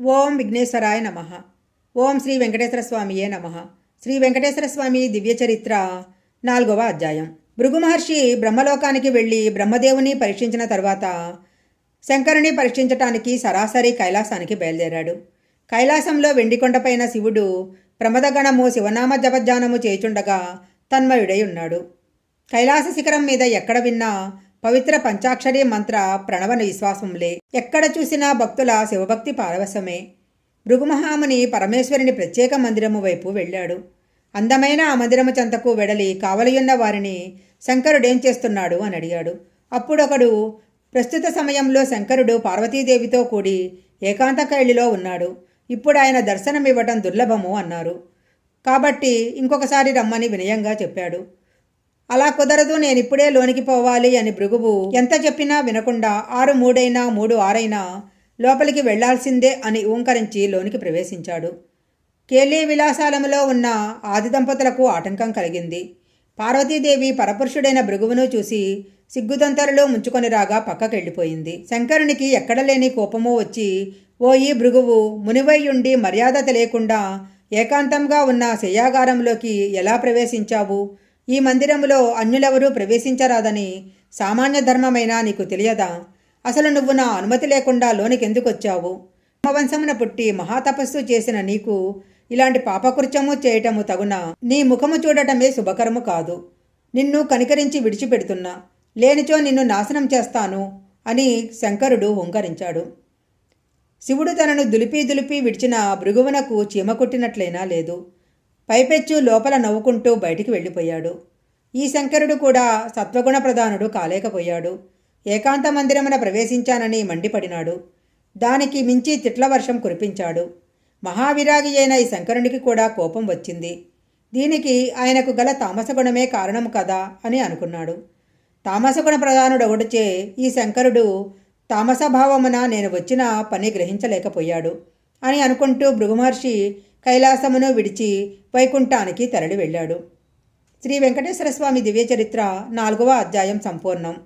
ఓం విఘ్నేశ్వరాయ నమ. ఓం శ్రీ వెంకటేశ్వర స్వామియే నమ. శ్రీ వెంకటేశ్వర స్వామి దివ్య చరిత్ర నాలుగవ అధ్యాయం. భృగు మహర్షి బ్రహ్మలోకానికి వెళ్ళి బ్రహ్మదేవుని పరీక్షించిన తర్వాత శంకరుని పరీక్షించటానికి సరాసరి కైలాసానికి బయలుదేరాడు. కైలాసంలో వెండికొండపైన శివుడు ప్రమదగణము శివనామ జపధ్యానము చేయుచుండగా తన్మయుడై ఉన్నాడు. కైలాస శిఖరం మీద ఎక్కడ విన్నా పవిత్ర పంచాక్షరి మంత్ర ప్రణవన విశ్వాసంలే ఎక్కడ చూసినా భక్తుల శివభక్తి పారవశమే భృగుమహాముని పరమేశ్వరుని ప్రత్యేక మందిరము వైపు వెళ్ళాడు. అందమైన ఆ మందిరము చెంతకు వెడలి కావలియున్న వారిని శంకరుడేం చేస్తున్నాడు అని అడిగాడు. అప్పుడొకడు ప్రస్తుత సమయంలో శంకరుడు పార్వతీదేవితో కూడి ఏకాంత కైలిలో ఉన్నాడు. ఇప్పుడు ఆయన దర్శనమివ్వటం దుర్లభము అన్నారు. కాబట్టి ఇంకొకసారి రమ్మని వినయంగా చెప్పాడు. అలా కుదరదు నేను ఇప్పుడే లోనికి పోవాలి అని భృగువు ఎంత చెప్పినా వినకుండా ఆరు మూడైనా మూడు ఆరైనా లోపలికి వెళ్ళాల్సిందే అని ఓంకరించి లోనికి ప్రవేశించాడు. కేలీ విలాసాలములో ఉన్న ఆది దంపతులకు ఆటంకం కలిగింది. పార్వతీదేవి పరపురుషుడైన భృగువును చూసి సిగ్గుదంతరులో ముంచుకొని రాగా పక్కకెళ్ళిపోయింది. శంకరునికి ఎక్కడలేని కోపమో వచ్చి ఓ ఈ భృగువు మునివయ్యుండి మర్యాద తెలియకుండా ఏకాంతంగా ఉన్న శయ్యాగారంలోకి ఎలా ప్రవేశించావు? ఈ మందిరములో అన్యులెవరూ ప్రవేశించరాదని సామాన్య ధర్మమైనా నీకు తెలియదా? అసలు నువ్వు నా అనుమతి లేకుండా లోనికెందుకు వచ్చావు వంశమున పుట్టి మహాతపస్సు చేసిన నీకు ఇలాంటి పాపకృత్యము చేయటము తగున? నీ ముఖము చూడటమే శుభకరము కాదు. నిన్ను కనికరించి విడిచిపెడుతున్నా. లేనిచో నిన్ను నాశనం చేస్తాను అని శంకరుడు హుంకరించాడు. శివుడు తనను దులిపి దులిపి విడిచిన భృగువునకు చీమ కొట్టినట్లయినా లేదు. పైపెచ్చు లోపల నవ్వుకుంటూ బయటికి వెళ్ళిపోయాడు. ఈ శంకరుడు కూడా సత్వగుణ ప్రధానుడు కాలేకపోయాడు. ఏకాంత మందిరమున ప్రవేశించానని మండిపడినాడు. దానికి మించి తిట్ల వర్షం కురిపించాడు. మహావిరాగి అయిన ఈ శంకరునికి కూడా కోపం వచ్చింది. దీనికి ఆయనకు గల తామసగుణమే కారణం కదా అని అనుకున్నాడు. తామసగుణ ప్రధానుడొకటిచే ఈ శంకరుడు తామసభావమున నేను వచ్చిన పని గ్రహించలేకపోయాడు అని అనుకుంటూ భృగుమహర్షి కైలాసమును విడిచి వైకుంఠానికి తరలి వెళ్ళాడు. శ్రీ వెంకటేశ్వర స్వామి దివ్య చరిత్ర నాలుగవ అధ్యాయం సంపూర్ణం.